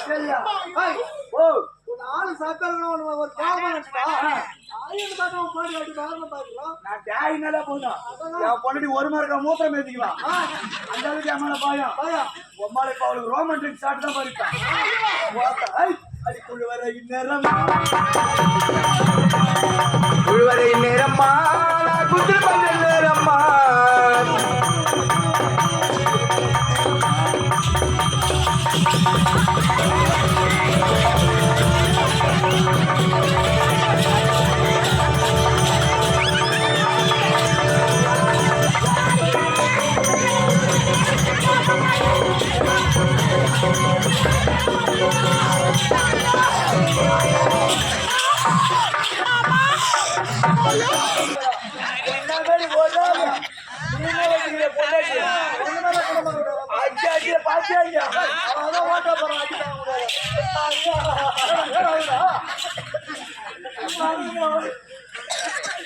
சரியா? ஓ, ஒரு ஆளு சாப்பிட்டாலும் ஒரு கோபம் நான் பொண்ணு ஒரு மரக்க மூத்திரம் ஏத்திக்கலாம் அந்த அளவுக்கு என் பாயம் பாயா, உம்மால இப்ப அவளுக்கு ரோமன் தான் பாருப்பா அடிக்குள்ள வர இந்நேரம் உழுவரை நேரம்மா குதிரை பண்ண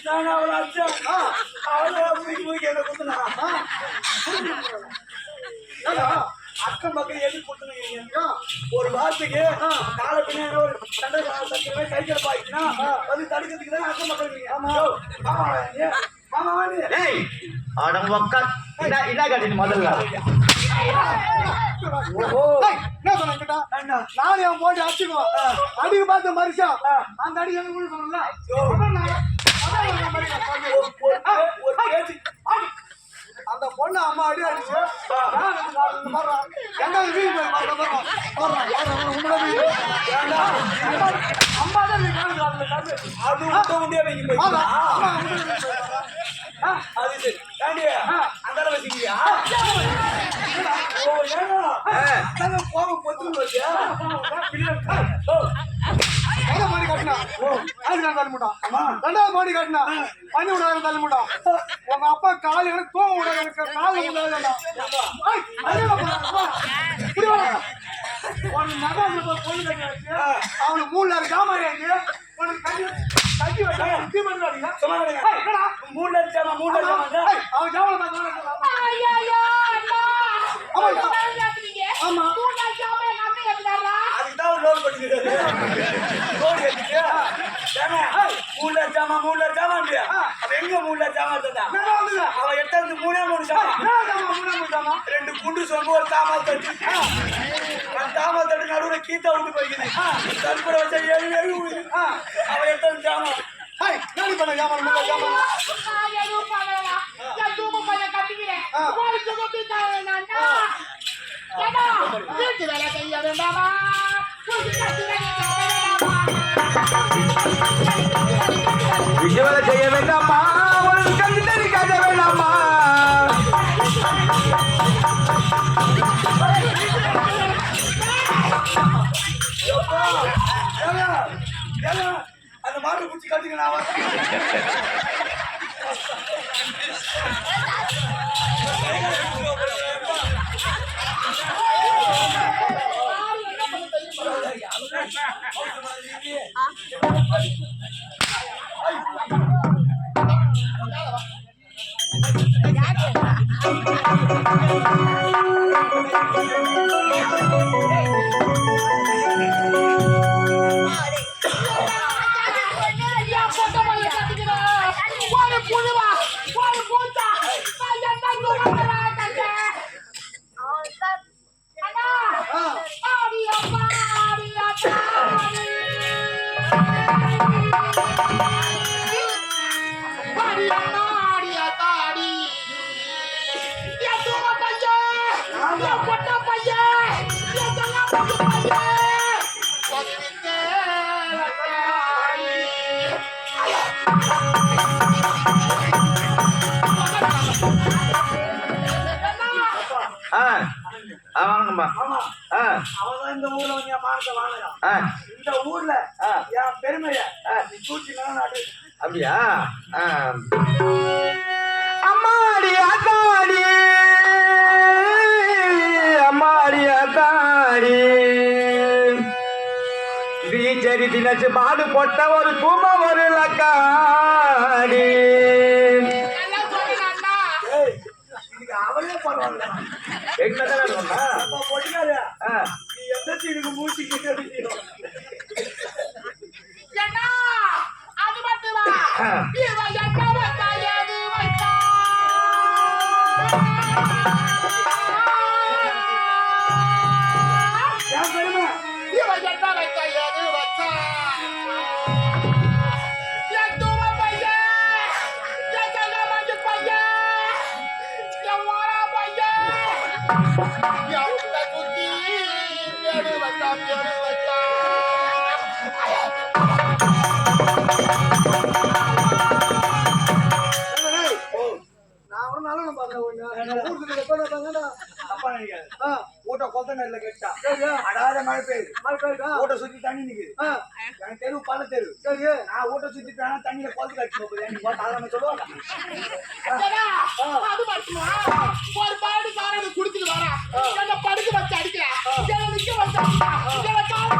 நான் அவளை அடிச்சேன் அவளை முடிக்க முடிக்க என்ன குத்துனா ஏண்டா? அக்கம் பக்கம் எது குத்துனீங்க ஏன்? ஒரு வாரத்துக்கு கால பின்னாடி ஒரு சண்டை சண்டை சைக்கிள் பாய்ச்சுனா வந்து தடுக்கிறதுக்கு தான் அக்கம் பக்கம் இருக்கீங்க. ஆமா. ஆமா? ஆமா ஏய் அடம் உக்கா இதா இதா முதல்ல. என்ன சொன்ன என்கிட்ட? என்ன? நானும் என் போட்டு அடிச்சுக்குவோம் அடிக்க பார்த்த மனுஷன் அந்த அடி எனக்கு கூட சொல்லல அந்த பொண்ணு அம்மா அடி அடிச்சு கோபம் பொத்துன்னு கட்டினா. அதுக்கு நான். ரெண்டாவது மாடி கட்டினா. பண்ணி விடாத தள்ளி விட்டான். உங்க அப்பா காலு எனக்கு தூங்க விடாத எனக்கு காலு விடாதடா. ஏய், அடியே வா, வா. இப்படி வா. உனக்கு நகை பொண்ணு கட்டி அவனுக்கு மூணு நேரம் ஜாமான் உனக்கு கட்டி கட்டி வச்சா? மூணு லட்சமா மூணு லட்சமா ஏய், அவன் ஜாமான். ஆமா. லோன் பண்ணிக்கிறாரு எடுத்துட்டு ஏங்க மூணு லட்சமா மூணு லட்சமா இல்லையா? அவ எங்க மூணு லட்சமா இருந்தா? அவ எட்டாவது மூணே மூணு சாமா என்ன ஜாமான், மூணாவது ஜாமான்? ரெண்டு குண்டு சொம்பு ஒரு தாமல் தட்டு அந்த தாமல் தட்டு நடுவுல கீத்தா விட்டு போய்க்குது. தற்போட வச்சா ஏழு ஏழு விழுது. அவ எட்டாவது ஜாமா. ஏய், என்னடி பண்ண ஜாமான், மூணாவது ஜாமான்? விஜயவலை செய்ய வேண்டாமா உனக்கு கண்டு தண்ணி காட்ட வேண்டாமா ஏங்க, ஏங்க, அந்த மாட்டு குச்சி கட்டுங்க நான் வரேன். ஆ இந்த ஊர்ல வந்து என் மானத்தை வாங்கலாம் இந்த ஊர்ல. என் பெருமைய. நீ தூக்கினா நாடு அப்படியா வீச்சரி தினச்சு பாடு போட்ட ஒரு தூம ஒரு லக்காடி. அவளே பரவாயில்ல எங்க ஆ. நீ எந்த சீனுக்கு மூச்சிக்கிட்டே இருக்கீங்க ஊட்ட கொத்த நெல்ல கேட்டா அடாத மழை பெய்யுது மழை பெய்யுதா? ஊட்ட சுத்தி தண்ணி நிக்குது தெரு பல தெரு சரி. நான் ஊட்ட சுத்தி போனா தண்ணியில குளத்து கட்டி போகுது எனக்கு பார்த்து அதை சொல்லுவாங்க அது மட்டுமா? ஒரு பாடி சாராடு குடிச்சிட்டு வரா. என்னை படுக்க வச்சு அடிக்கிறா. என்னை நிக்க வச்சு அடிக்கிறா. என்னை காலை.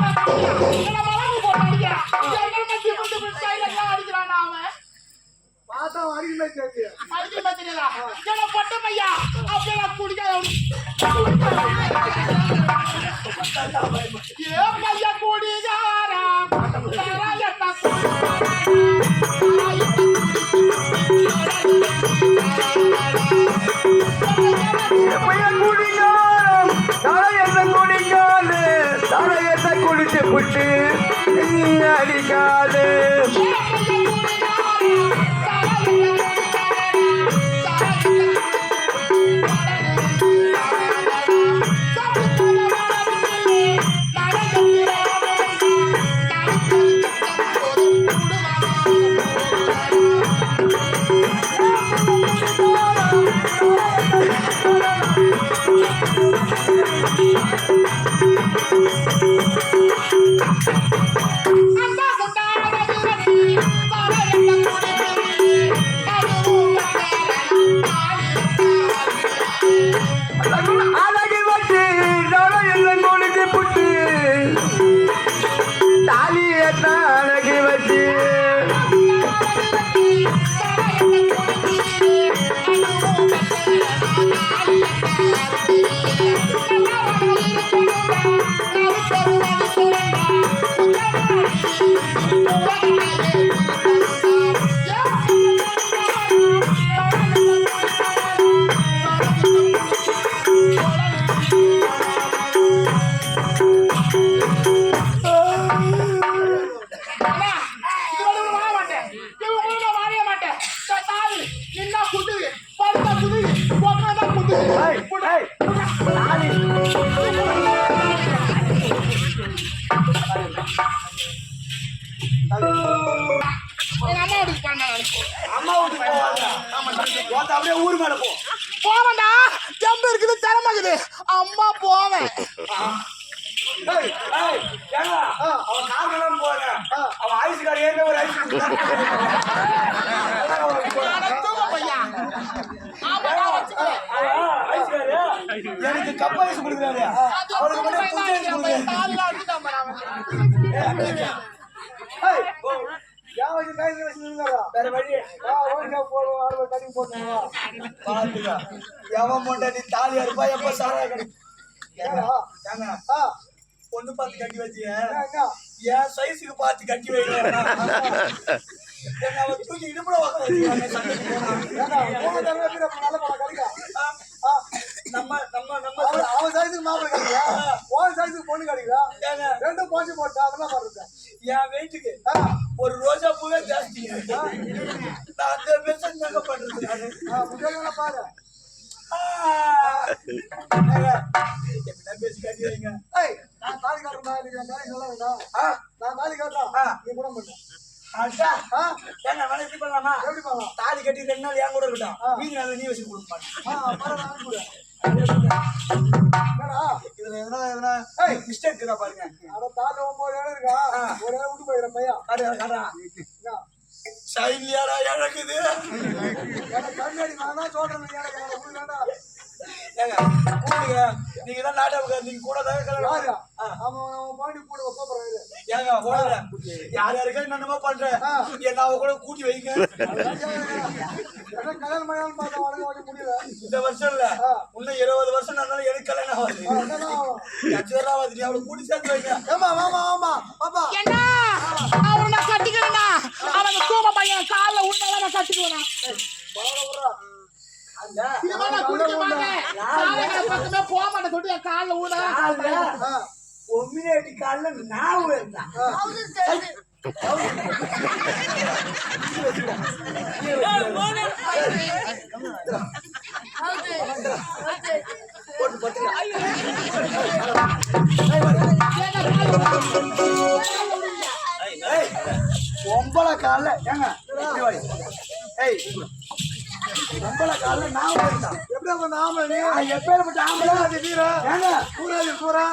என்னை மலர்ந்து போட்டு அடிக்கிறா. என்னை மத்தி முத்தி முத்தி கையில எல்லாம் அடிக்கிறானா அவன்? பார்த்தா அடிக்கல சரி. அடிக்க மாட்டேங்கிறா. என்னை பொட்டு பையா. அப்படியே குடிக்காத ஏ அடிக்காது. அப்படியே ஊர் மேல போ. போவண்டா தெம்பு இருக்குது திறமை இருக்குது அம்மா போவேன். அவன் காரணம் போங்க அவன் ஏற்கனவே ஒரு ஐஸ் எனக்கு கப்ப ஐஸ் கொடுக்குறாரு. அது அவருக்கு தூங்க மட்டும் புது ஐஸ் பையன் கொடுக்குறாரு எவன் பொண்டாட்டி தாலி அறுப்பா எப்ப சாரா பொண்ணு பார்த்து கட்டி வச்சிய? என் சைஸுக்கு பார்த்து கட்டி வைக்கிறேன் தூக்கி இடுப்புல உட்கார ஆ. நீ கூட பண்ணு. அடா. ஆ, ஏங்க வேலை எப்படி பண்ணலாமா எப்படி பண்ணலாம்? தாலி கட்டி ரெண்டு நாள் என் கூட இருக்கட்டும். மீதி நாள் நீ வச்சு இருக்கா பாருங்க. ஒரு விட்டு போயிடுற பையன். காடு காடா என்ன? சைலியாடா இழக்குது கண்ணாடி நான் சொல்றேன், நீங்க தான் நீங்க கூட தான். அவன் பாண்டி கூட இரு. ஏங்க ஓடுற யார் யாருக்கா என்னென்னமோ பண்றேன் ஆ. என்ன அவ கூட கூட்டி வைங்க. இந்த வருஷம் இல்ல. இன்னும் இருபது வருஷம் நடந்தாலும் எனக்கு கல்யாணம் ஆகாது. ஆ, என்னதான் ஆகும்? கச்சேரா வந்து அவளை கூட்டி சேர்த்து வைங்க. ஏம்மா வாமா வாமா பாப்பா என்ன அவனை நான் கட்டிக்கிறேன்னா அவன் தூம பையன் காலில் உண்டால நான் கட்டிக்குவேன்? போக மாட்டேன் சொல்லிட்டு என் காலில் ஊட ஒம்மினேட்டி காலில் நான் இருந்தான் போட்டு பத்துங்க ஒம்பள காலில் ஏங்க. ஏய் ஒம்பள காலில் நான் எப்படி நாம நீ எப்பேற்பட்ட ஆம்பளை அது வீரா ஏங்க சூறாதி சூறா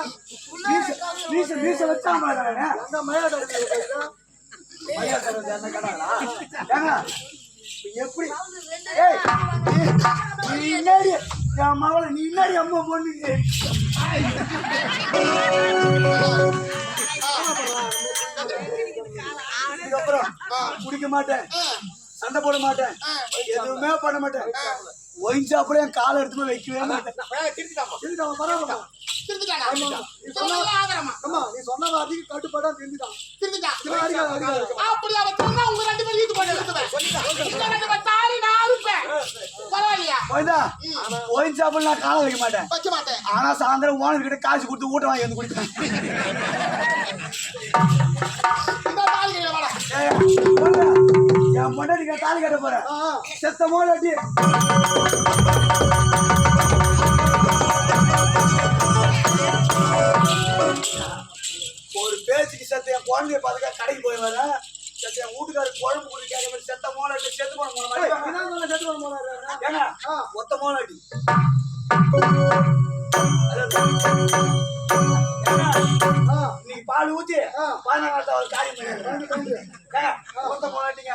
மீச மீச வச்சா என்ன கடாங்களா எப்படி? நீ- இன்னாடி என் மகளை நீ இன்னாடி அம்மா பொண்ணுக்கு இதுக்கப்புறம் குடிக்க மாட்டேன். சண்டை போட மாட்டேன். எதுவுமே பண்ண மாட்டேன். ஒயின் சாப்பிட என் காலை எடுத்து போய் வைக்கவே மாட்டேன். பரவாயில்ல. அம்மா நீ சொன்ன வார்த்தைக்கு கட்டுப்பாடா அப்படி அவன் சொன்னா உங்க ரெண்டு பேரும் ஈட்டு ரெண்டு பேர் தாலி நான் அறுப்பேன். பரவாயில்லையா? ஒயின்தா ஒயின் சாப்பிட நான் காலை வைக்க மாட்டேன். வைக்க மாட்டேன். ஆனா சாயந்தரம் ஓனர் கிட்ட காசு கொடுத்து ஊட்ட வாங்கி வந்து குடிப்பேன். என் பொண்டாட்டிக்கு நான் தாலி கட்ட போறேன். செத்த மோலாட்டி கடைக்கு போய் வர என் வீட்டுக்காரர் குழம்பு குடி கேட்க மாதிரி செத்த மோலாட்டி செத்து போன மோலாட்டி செத்து பண்ண போறாரு ஏங்க. ஒத்த மோலாட்டி இன்னைக்கு பால் ஊத்தி. பதினாறு ஒரு காரியம் ஒத்த மோலாட்டிங்க